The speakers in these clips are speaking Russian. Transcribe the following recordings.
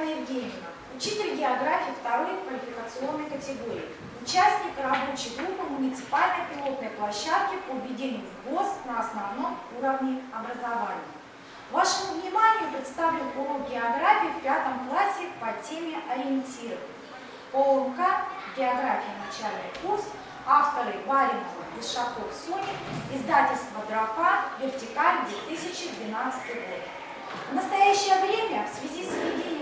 Татьяна Евгеньевна, учитель географии второй квалификационной категории, участник рабочей группы муниципальной пилотной площадки по введению в ВОЗ на основном уровне образования. Вашему вниманию представлен урок географии в пятом классе по теме ориентирования. По ОМК «География. Начальный курс» авторы Баринова, Лишаков, Соник, издательство «Дрофа», «Вертикаль», 2012 год. В настоящее время в связи с введением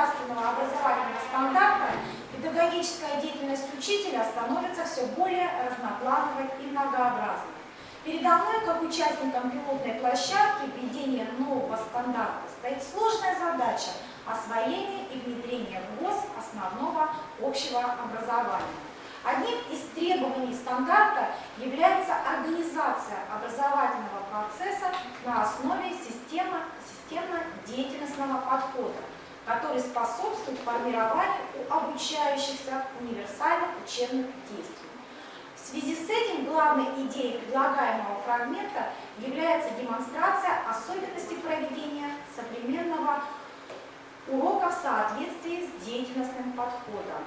государственного образовательного стандарта педагогическая деятельность учителя становится все более разноплановой и многообразной. Передо мной, как участником пилотной площадки введения нового стандарта, стоит сложная задача освоения и внедрения в ВОЗ основного общего образования. Одним из требований стандарта является организация образовательного процесса на основе системно-деятельностного подхода, который способствует формированию у обучающихся универсальных учебных действий. В связи с этим главной идеей предлагаемого фрагмента является демонстрация особенностей проведения современного урока в соответствии с деятельностным подходом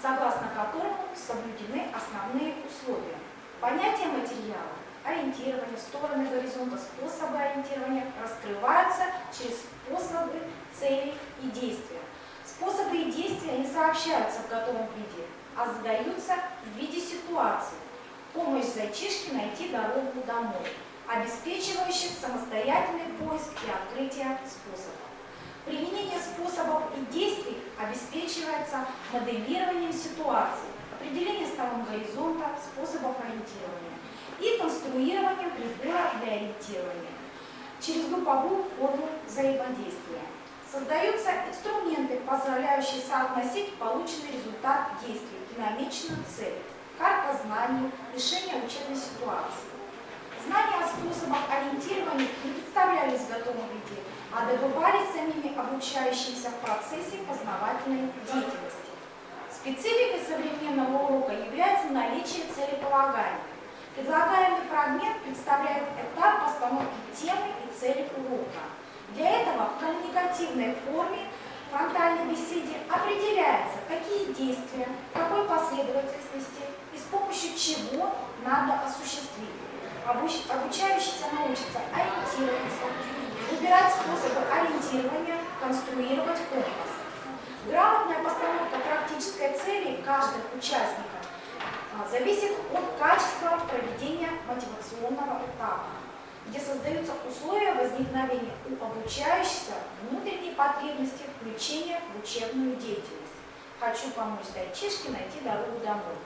согласно которому соблюдены основные условия. Понятие материала, ориентирование, стороны горизонта, способы ориентирования раскрываются через способы, цели и действия. Способы и действия не сообщаются в готовом виде, а задаются в виде ситуации. Помощь зайчишке найти дорогу домой, обеспечивающих самостоятельный поиск и открытие способов. Применение способов и действий обеспечивается моделированием ситуации, определением сторон горизонта, способов ориентирования и конструированием прибора для ориентирования через групповую форму взаимодействия. Создаются инструменты, позволяющие соотносить полученный результат действий и намеченную цель, карта знаний, решение учебной ситуации. Знания о способах ориентирования не представлялись в готовом виде, а добывались самими обучающимися в процессе познавательной деятельности. Спецификой современного урока является наличие целеполагания. Предлагаемый фрагмент представляет этап постановки темы и цели урока. Для этого в коммуникативной форме фронтальной беседе определяется, какие действия, какой последовательности и с помощью чего надо осуществить. Обучающийся научится ориентироваться, выбирать способы ориентирования, конструировать компас. Грамотная постановка практической цели каждого участника зависит от качества проведения мотивационного этапа, где создаются условия возникновения у обучающихся внутренней потребности включения в учебную деятельность. Хочу помочь Дайчишке найти дорогу домой.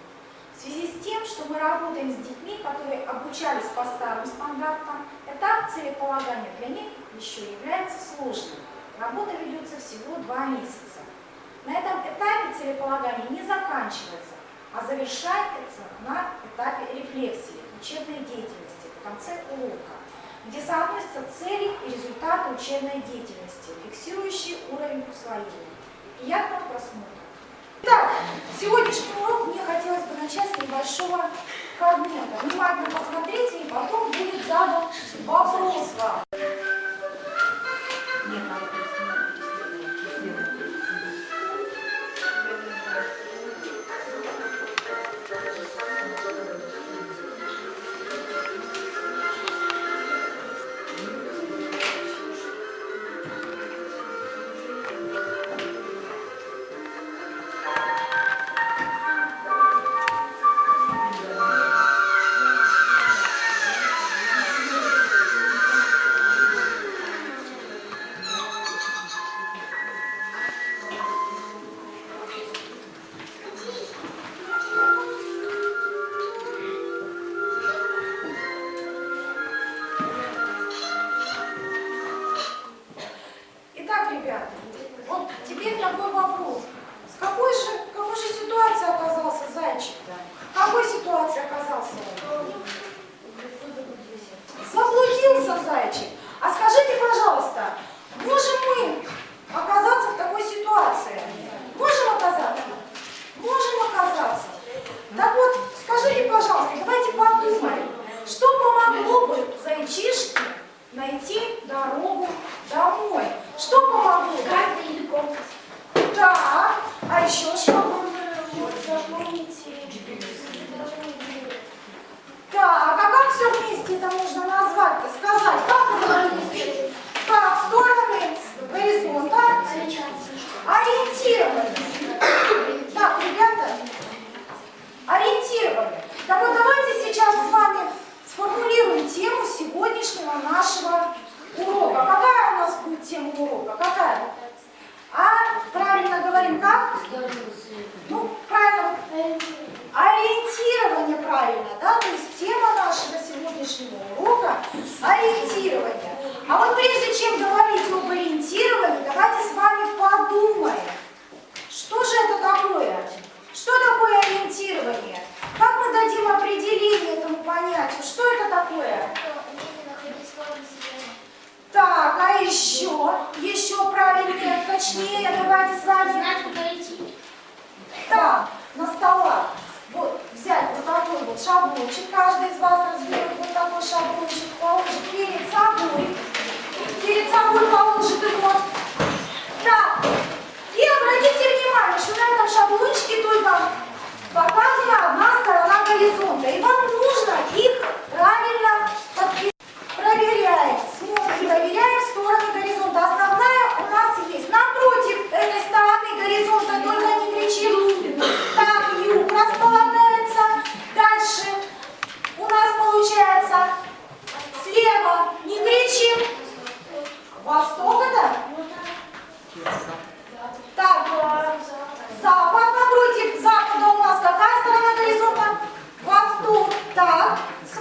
В связи с тем, что мы работаем с детьми, которые обучались по старым стандартам, этап целеполагания для них еще является сложным. Работа ведется всего два месяца. На этом этапе целеполагание не заканчивается, а завершается на этапе рефлексии, учебной деятельности в конце урока, где соотносятся цели и результаты учебной деятельности, фиксирующие уровень усвоения. Приятного просмотра! Итак, сегодняшний урок мне хотелось бы начать с небольшого фрагмента. Внимательно посмотрите, и потом будет задан вопрос вам. Нет,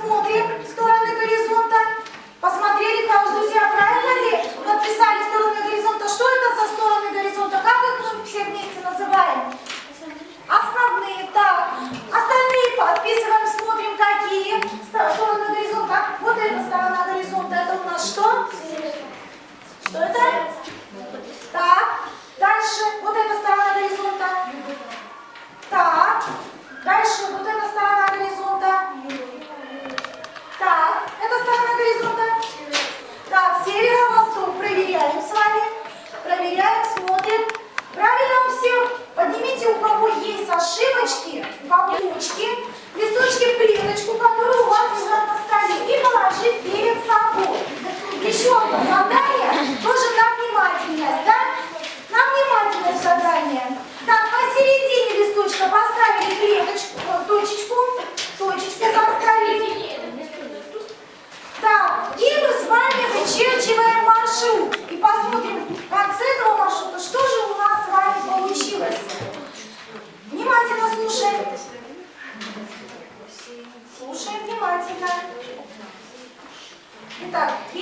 смотрим. está aqui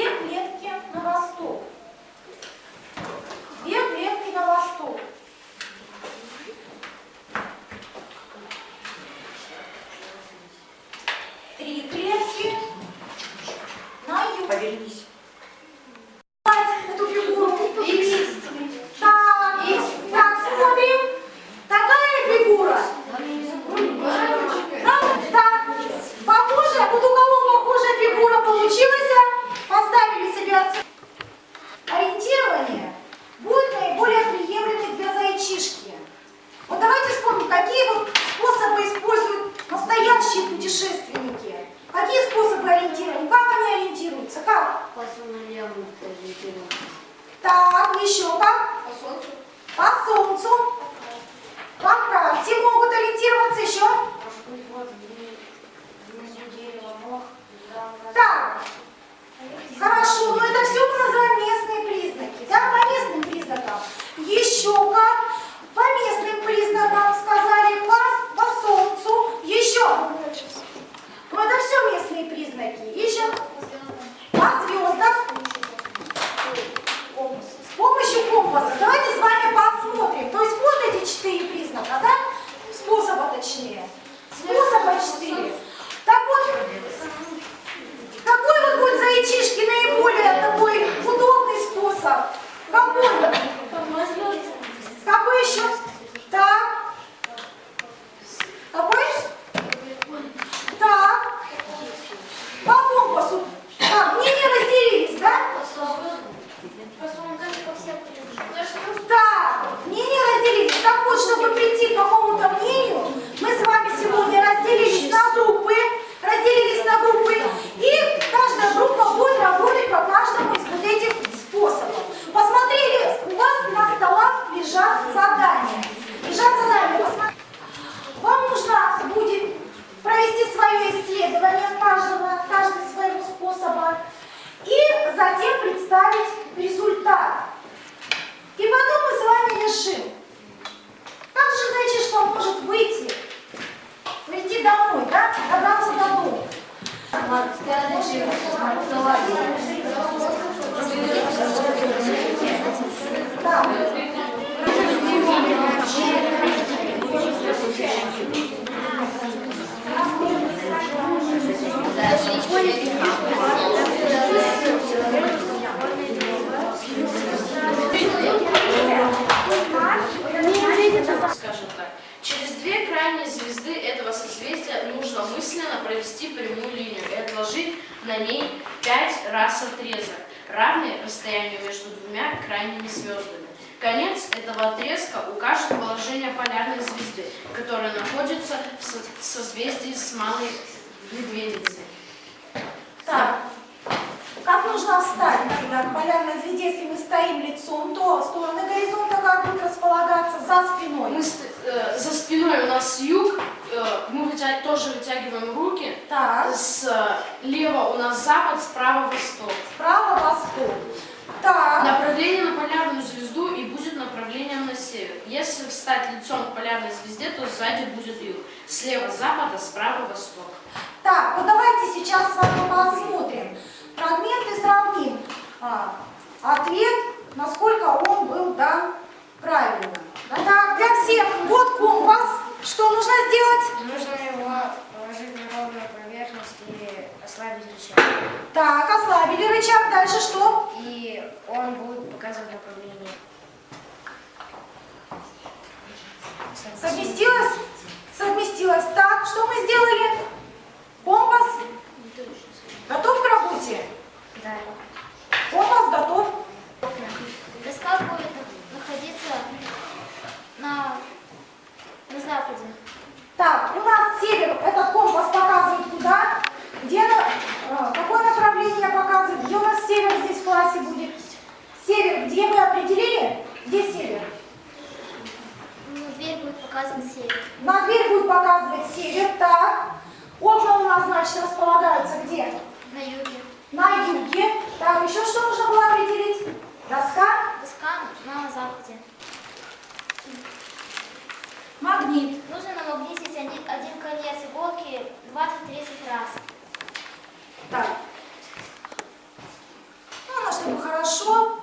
еще как? По солнцу. По солнцу. По карте могут ориентироваться еще. Может быть, вот внизу дерево мох. Так. Хорошо, но это все мы называем местные признаки. Да, по местным признакам. Еще как? По местным признакам сказали по по солнцу. Еще. Давай. Мысленно провести прямую линию и отложить на ней пять раз отрезок, равный расстоянию между двумя крайними звездами. Конец этого отрезка укажет положение полярной звезды, которая находится в со- созвездии с Малой Медведицей. Так, как нужно встать тогда к полярной звезде, если мы стоим лицом, то стороны горизонта как будут располагаться за спиной. Мы за спиной у нас юг, э, мы вытя- тоже вытягиваем руки. Так, Слева у нас запад, справа восток. справа восток. Так, Направление на полярную звезду и будет направлением на север. Если встать лицом к полярной звезде, то сзади будет юг. Слева запад, а справа восток. так, вот давайте сейчас с вами посмотрим. Фрагменты сравним. А, ответ, насколько он был дан правильно. Так, для всех. Вот компас. Что нужно сделать? Нужно его положить на ровную поверхность и ослабить рычаг. Так, ослабили рычаг. Дальше что? И он будет показывать направление. Совместилось? Совместилось. Так, что мы сделали? Компас готов к работе? Да. Компас готов. Доска будет находиться на, на западе. Так, у нас север, этот компас показывает куда? Где, на- э, какое направление показывает? Где у нас север здесь в классе будет? Север, где вы определили? Где север? Ну, дверь будет показывать север. На дверь будет показывать север, так. Окна у нас, значит, располагаются где? На юге. На юге. Так, еще что нужно было определить? Доска, Доска на западе. Магнит. Нужно намагнитить один, один конец иголки 20-30 раз. Так. Ну, она чтобы хорошо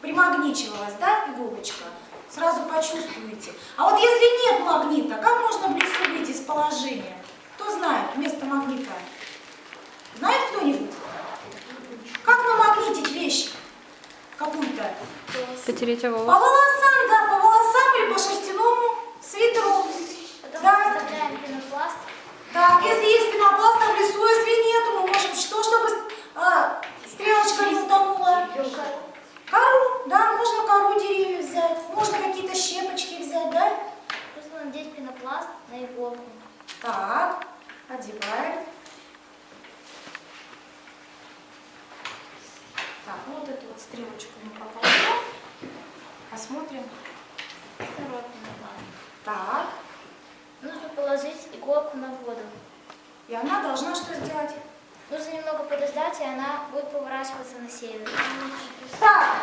примагничивалась, да, иголочка? Сразу почувствуете. А вот если нет магнита, как можно близко выйти из положения? Кто знает место магнита? Знает кто-нибудь? Как намагнитить вещь какую-то? Потереть По волосы. волосам, да, по волосам или по шерстяному свитеру. Потом Да. мы вставляем пенопласт. Так, если есть пенопласт там в лесу, если нету, мы можем что, чтобы а, стрелочка не утонула? Кору, да, можно кору деревьев взять, можно какие-то щепочки взять, да? Нужно надеть пенопласт на иголку. Так, одеваем. Так, ну вот эту вот стрелочку мы пополнем. Посмотрим. Второй пенопласт. Так, Нужно положить иголку на воду. и она должна что сделать? Нужно немного подождать, и она будет поворачиваться на север. Так,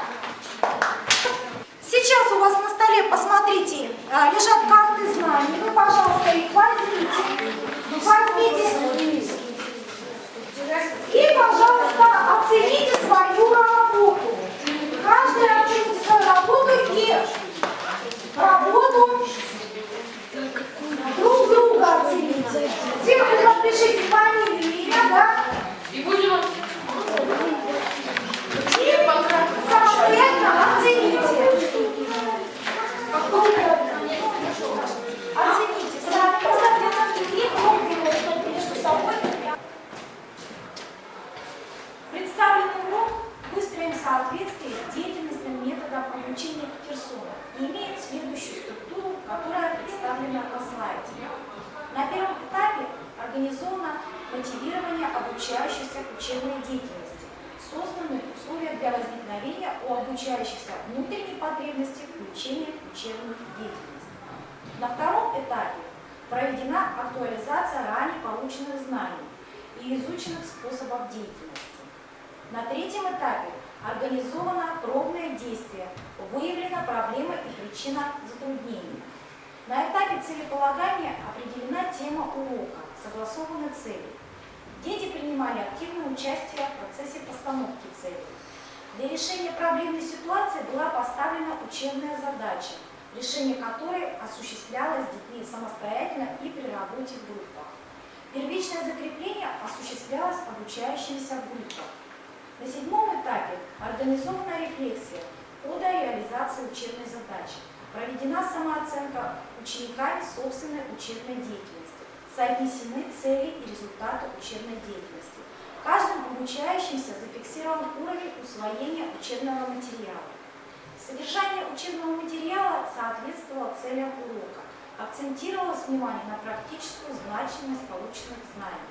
сейчас у вас на столе, посмотрите, а, лежат карты знаний. Вы, пожалуйста, их возьмите. Возьмите. И, пожалуйста, оцените свою работу. Каждый оцените свою работу и работу оцените. Сверху напишите фамилию, имя, да? И будем И самостоятельно оцените. Оцените. Поставьте оценки и пробуйте между собой. Представленный урок выстроен в соответствии с деятельностным методом обучения Петерсона и имеет следующую структуру, которая представлена на слайде. Первом этапе организовано мотивирование обучающихся к учебной деятельности. Созданы условия для возникновения у обучающихся внутренней потребности включения в учебную деятельность. На втором этапе проведена актуализация ранее полученных знаний и изученных способов деятельности. На третьем этапе организовано пробное действие, выявлена проблема и причина затруднений. На этапе целеполагания определена тема урока, согласованы цели. Дети принимали активное участие в процессе постановки целей. Для решения проблемной ситуации была поставлена учебная задача, решение которой осуществлялось детьми самостоятельно и при работе в группах. Первичное закрепление осуществлялось обучающимися в группах. На седьмом этапе организована рефлексия по реализации учебной задачи. Проведена самооценка учениками собственной учебной деятельности. Соотнесены цели и результаты учебной деятельности. Каждым обучающимся зафиксирован уровень усвоения учебного материала. Содержание учебного материала соответствовало целям урока. Акцентировалось внимание на практическую значимость полученных знаний.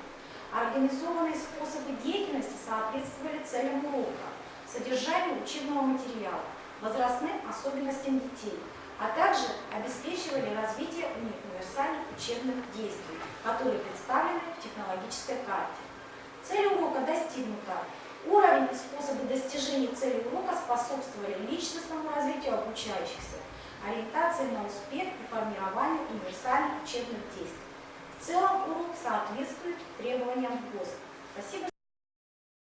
Организованные способы деятельности соответствовали целям урока, содержанию учебного материала, возрастным особенностям детей, а также обеспечивали развитие универсальных учебных действий, которые представлены в технологической карте. Цель урока достигнута. Уровень и способы достижения цели урока способствовали личностному развитию обучающихся, ориентации на успех и формированию универсальных учебных действий. В целом урок соответствует требованиям ГОСТ. Спасибо.